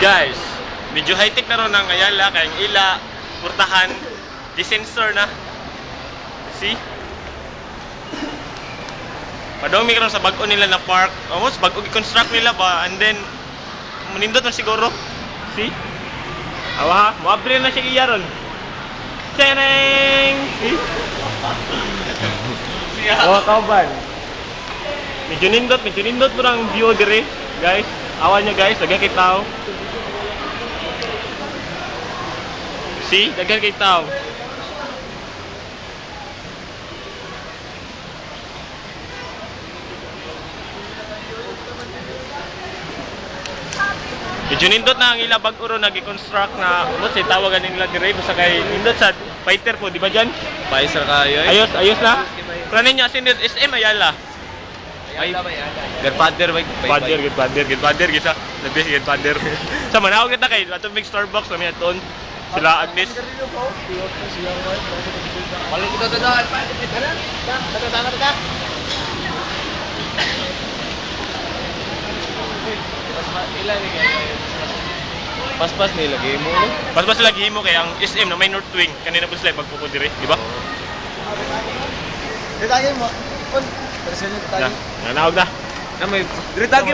Guys, medyo high-tech na ron ang Ayala kay ang ila portahan di sensor na. See? Padong mi karon sa bag-o nila na park. Almost bag-o i-construct nila ba and then manindot man siguro. See? Awa ha, moabre na siya iya ron. Tseneng! See? Oh, kauban. Medyo nindot, medyo nindot po ang view dire, guys. Awan nyo guys, daghan kay tao. See, daghan kay tao. Medyo nindot na ang ila bag-uro nag-construct na ano say tawagan nila dire basta kay nindot sa fighter po, di ba diyan? Paisa kayo eh. Ayos, ayos na. Pranin niya sinid SM Ayala. Ay, Godfather ba? Father, good father, good father, gisa. Best good father. Sa manawag kita kay ato big Starbucks kami aton. Sila Agnes. Walang kita dadaan. Tara, tara, tara. Ni Paspas nila game mo. Mas mas lagi mo kay ang SM na may North Wing kanina po sila pagpuko dire, di ba? Dito tayo mo. Pun. Presyo Na, nanawag na. Na may Dre